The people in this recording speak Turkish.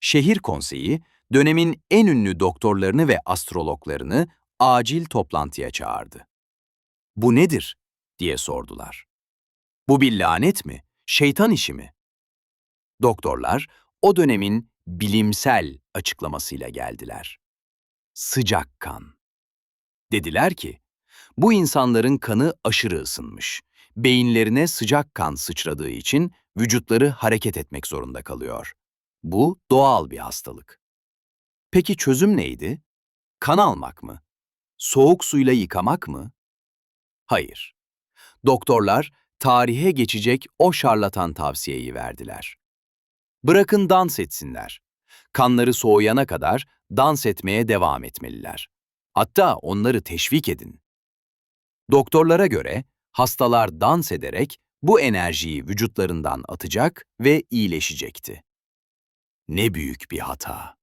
Şehir konseyi, dönemin en ünlü doktorlarını ve astrologlarını acil toplantıya çağırdı. Bu nedir? diye sordular. Bu bir lanet mi? Şeytan işi mi? Doktorlar o dönemin bilimsel açıklamasıyla geldiler. Sıcak kan. Dediler ki, bu insanların kanı aşırı ısınmış. Beyinlerine sıcak kan sıçradığı için vücutları hareket etmek zorunda kalıyor. Bu doğal bir hastalık. Peki çözüm neydi? Kan almak mı? Soğuk suyla yıkamak mı? Hayır. Doktorlar tarihe geçecek o şarlatan tavsiyeyi verdiler. Bırakın dans etsinler. Kanları soğuyana kadar dans etmeye devam etmeliler. Hatta onları teşvik edin. Doktorlara göre hastalar dans ederek bu enerjiyi vücutlarından atacak ve iyileşecekti. Ne büyük bir hata.